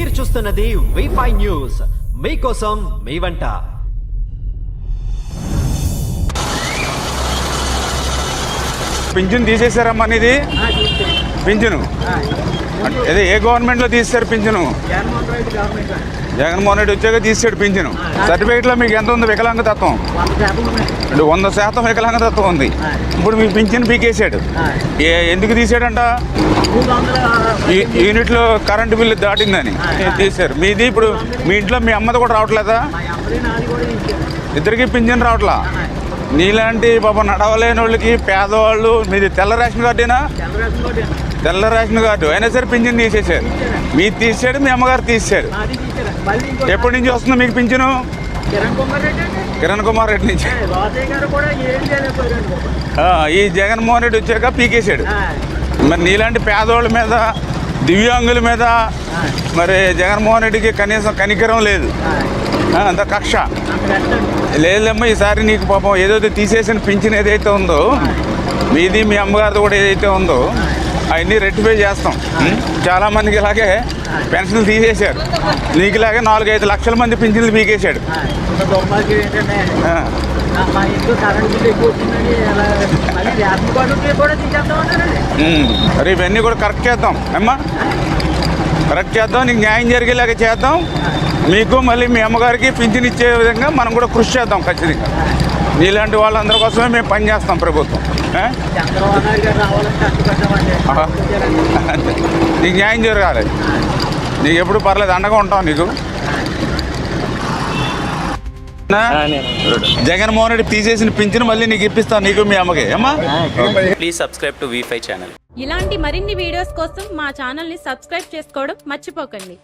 మీరు చూస్తున్నది wifi news మీకోసం మీ వంట. పింఛన్ తీసేశారమ్మా ఇది పింఛను అదే ఏ గవర్నమెంట్లో తీస్తారు పింఛను? జగన్మోహన్ రెడ్డి వచ్చాక తీసేడు పింఛను. సర్టిఫికేట్లో మీకు ఎంత ఉంది వికలాంగతత్వం అంటే వంద శాతం వికలాంగతత్వం ఉంది. ఇప్పుడు మీ పింఛన్ పీకేసాడు ఏ ఎందుకు తీసాడంట? యూనిట్లో కరెంటు బిల్లు దాటిందని తీశారు మీది ఇప్పుడు మీ ఇంట్లో మీ అమ్మది కూడా రావట్లేదా? ఇద్దరికి పింఛన్ రావట్లా? నీలాంటి పాపం నడవలేని వాళ్ళకి పేదవాళ్ళు మీది తెల్ల రేషన్ కార్డేనా తెల్ల రేషన్ కార్డు అయినా సరే పింఛన్ తీసేశారు. మీరు తీసాడు మీ అమ్మగారు తీసారు. ఎప్పటి నుంచి వస్తుంది మీకు పింఛను? కిరణ్ కుమార్ రెడ్డి నుంచి. ఈ జగన్మోహన్ రెడ్డి వచ్చాక పీకేశాడు. మరి నీలాంటి పేదవాళ్ళ మీద దివ్యాంగుల మీద మరి జగన్మోహన్ రెడ్డికి కనీసం కనికరం లేదు. అంత కక్ష. లేదమ్మా ఈసారి నీకు పాపం ఏదైతే తీసేసిన పింఛన్ ఏదైతే ఉందో మీది మీ అమ్మగారిది కూడా ఏదైతే ఉందో అవన్నీ రెక్టిఫై చేస్తాం. ఉం? చాలా మందికి ఇలాగే పెన్షన్లు తీసేశారు. నీకు ఇలాగే నాలుగైదు లక్షల మంది పింఛన్లు పీకేశాడు. మరి ఇవన్నీ కూడా కరెక్ట్ చేద్దాం. అమ్మా. కరెక్ట్ చేద్దాం నీకు న్యాయం జరిగేలాగా చేద్దాం. మీకు మళ్ళీ మీ అమ్మగారికి పింఛన్ ఇచ్చే విధంగా మనం కూడా కృషి చేద్దాం ఖచ్చితంగా. నీలాంటి వాళ్ళందరి కోసమే మేము పనిచేస్తాం ప్రభుత్వం. నీకు న్యాయం జరగాలి. నీకు ఎప్పుడు పర్లేదు అండగా ఉంటాం నీకు. జగన్మోహన్ రెడ్డి తీసేసిన పింఛను మళ్ళీ నీకు ఇప్పిస్తాను నీకు మీ అమ్మకి. అమ్మా ప్లీజ్ సబ్స్క్రైబ్ టు వీఫై ఛానల్ ఇలాంటి మరిన్ని వీడియోస్ కోసం మా ఛానల్ని సబ్స్క్రైబ్ చేసుకోవడం మర్చిపోకండి.